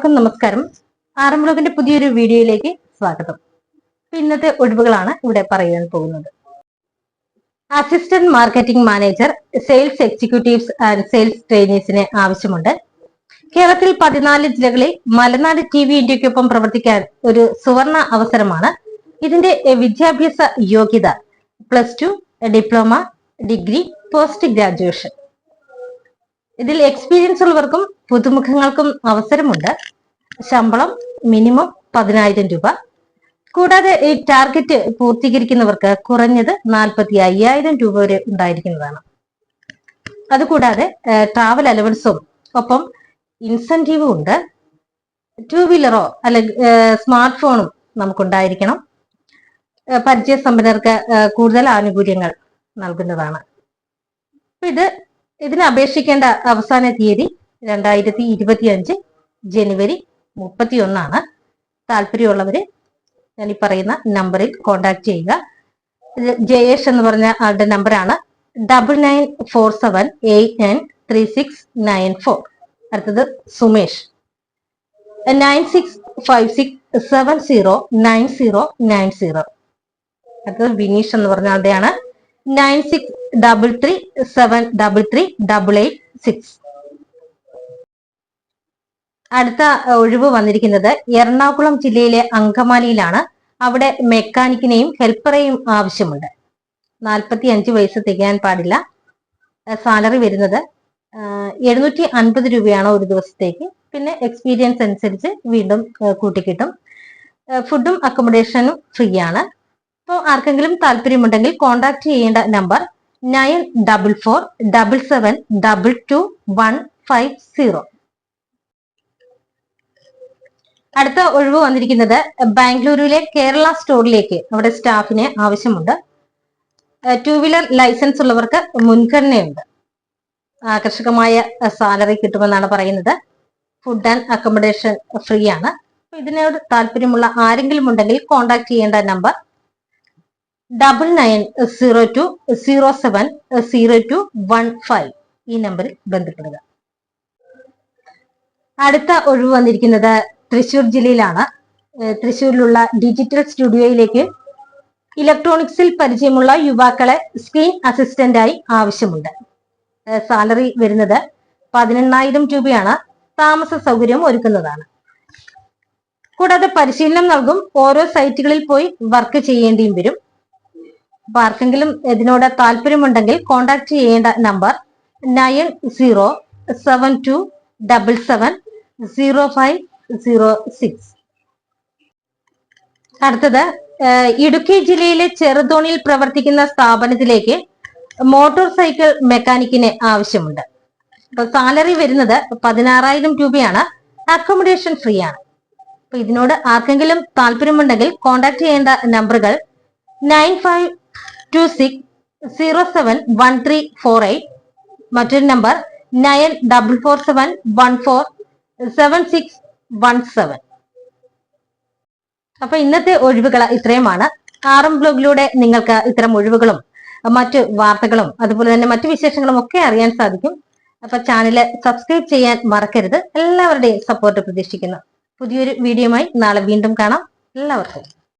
എല്ലാവർക്കും നമസ്കാരം. ആറം പുതിയൊരു വീഡിയോയിലേക്ക് സ്വാഗതം. ഇന്നത്തെ ഒഴിവുകളാണ് ഇവിടെ പറയാൻ പോകുന്നത്. Assistant marketing manager sales executives and sales ട്രെയിനീസിന് ആവശ്യമുണ്ട്. കേരളത്തിൽ പതിനാല് ജില്ലകളിൽ മലനാട് ടി വി ഇന്ത്യക്കൊപ്പം പ്രവർത്തിക്കാൻ ഒരു സുവർണ അവസരമാണ്. ഇതിന്റെ വിദ്യാഭ്യാസ യോഗ്യത plus two diploma degree post graduation. ഇതിൽ എക്സ്പീരിയൻസ് ഉള്ളവർക്കും പുതുമുഖങ്ങൾക്കും അവസരമുണ്ട്. ശമ്പളം മിനിമം പതിനായിരം രൂപ. കൂടാതെ ഈ ടാർഗറ്റ് പൂർത്തീകരിക്കുന്നവർക്ക് കുറഞ്ഞത് നാൽപ്പത്തി അയ്യായിരം രൂപ വരെ ഉണ്ടായിരിക്കുന്നതാണ്. അതുകൂടാതെ ട്രാവൽ അലവൻസും ഒപ്പം ഇൻസെന്റീവും ഉണ്ട്. ടൂ വീലറോ അല്ലെങ്കിൽ സ്മാർട്ട് ഫോണും നമുക്കുണ്ടായിരിക്കണം. പരിചയ പരിചയസമ്പന്നർക്ക് കൂടുതൽ ആനുകൂല്യങ്ങൾ നൽകുന്നതാണ്. ഇത് ഇതിന് അപേക്ഷിക്കേണ്ട അവസാന തീയതി രണ്ടായിരത്തി ഇരുപത്തി അഞ്ച് ജനുവരി മുപ്പത്തി ഒന്നാണ് താല്പര്യമുള്ളവര് ഞാൻ ഈ പറയുന്ന നമ്പറിൽ കോണ്ടാക്ട് ചെയ്യുക. ജയേഷ് എന്ന് പറഞ്ഞ ആളുടെ നമ്പറാണ്. Double nine four seven eight nine three six nine four. അടുത്തത് Sumesh. Nine six five six seven zero nine zero nine zero. അടുത്തത് വിനീഷ് എന്ന് പറഞ്ഞ ആളുടെയാണ്. Nine six double three seven double three double eight six. അടുത്ത ഒഴിവ് വന്നിരിക്കുന്നത് എറണാകുളം ജില്ലയിലെ അങ്കമാലിയിലാണ്. അവിടെ മെക്കാനിക്കിനെയും ഹെൽപ്പറേയും ആവശ്യമുണ്ട്. നാൽപ്പത്തി അഞ്ച് വയസ്സ് തികയാൻ പാടില്ല. സാലറി വരുന്നത് എഴുന്നൂറ്റി അൻപത് രൂപയാണ് ഒരു ദിവസത്തേക്ക്. പിന്നെ എക്സ്പീരിയൻസ് അനുസരിച്ച് വീണ്ടും കൂട്ടിക്കിട്ടും. ഫുഡും അക്കോമഡേഷനും ഫ്രീ ആണ് ആർക്കെങ്കിലും താല്പര്യമുണ്ടെങ്കിൽ കോൺടാക്ട് ചെയ്യേണ്ട number nine double four double seven double two one five zero അടുത്ത ഒഴിവ് വന്നിരിക്കുന്നത് ബാംഗ്ലൂരിലെ കേരള സ്റ്റോറിലേക്ക് അവിടെ സ്റ്റാഫിനെ ആവശ്യമുണ്ട്. ടൂ വീലർ ലൈസൻസ് ഉള്ളവർക്ക് മുൻഗണനയുണ്ട്. ആകർഷകമായ സാലറി കിട്ടുമെന്നാണ് പറയുന്നത്. ഫുഡ് ആൻഡ് അക്കോമഡേഷൻ ഫ്രീ ആണ്. ഇതിനോട് താല്പര്യമുള്ള ആരെങ്കിലും ഉണ്ടെങ്കിൽ കോൺടാക്ട് ചെയ്യേണ്ട number double nine zero two zero seven zero two one five ഈ നമ്പറിൽ ബന്ധപ്പെടുക. അടുത്ത ഒഴിവ് വന്നിരിക്കുന്നത് തൃശൂർ ജില്ലയിലാണ്. തൃശൂരിലുള്ള ഡിജിറ്റൽ സ്റ്റുഡിയോയിലേക്ക് ഇലക്ട്രോണിക്സിൽ പരിചയമുള്ള യുവാക്കളെ സ്ക്രീൻ അസിസ്റ്റന്റായി ആവശ്യമുണ്ട്. സാലറി വരുന്നത് പതിനെണ്ണായിരം രൂപയാണ്. താമസ സൗകര്യം ഒരുക്കുന്നതാണ്. കൂടാതെ പരിശീലനം നൽകും. ഓരോ സൈറ്റുകളിൽ പോയി വർക്ക് ചെയ്യേണ്ടിയും വരും. അപ്പൊ ആർക്കെങ്കിലും ഇതിനോട് താല്പര്യമുണ്ടെങ്കിൽ കോൺടാക്ട് ചെയ്യേണ്ട number nine zero seven two double seven zero five zero six അടുത്തത് ഇടുക്കി ജില്ലയിലെ ചെറുതോണിയിൽ പ്രവർത്തിക്കുന്ന സ്ഥാപനത്തിലേക്ക് മോട്ടോർ സൈക്കിൾ മെക്കാനിക്കിന് ആവശ്യമുണ്ട്. അപ്പൊ സാലറി വരുന്നത് പതിനാറായിരം രൂപയാണ്. അക്കോമഡേഷൻ ഫ്രീ ആണ്. അപ്പൊ ഇതിനോട് ആർക്കെങ്കിലും താല്പര്യമുണ്ടെങ്കിൽ കോൺടാക്ട് ചെയ്യേണ്ട നമ്പറുകൾ nine five two six zero seven one three four eight മറ്റൊരു number nine double four seven one four seven six one seven അപ്പൊ ഇന്നത്തെ ഒഴിവുകൾ ഇത്രയുമാണ്. ആറും ബ്ലോഗിലൂടെ നിങ്ങൾക്ക് ഇത്തരം ഒഴിവുകളും മറ്റു വാർത്തകളും അതുപോലെ തന്നെ മറ്റു വിശേഷങ്ങളും ഒക്കെ അറിയാൻ സാധിക്കും. അപ്പൊ ചാനൽ സബ്സ്ക്രൈബ് ചെയ്യാൻ മറക്കരുത്. എല്ലാവരുടെയും സപ്പോർട്ട് പ്രതീക്ഷിക്കുന്നു. പുതിയൊരു വീഡിയോയുമായി നാളെ വീണ്ടും കാണാം. എല്ലാവർക്കും.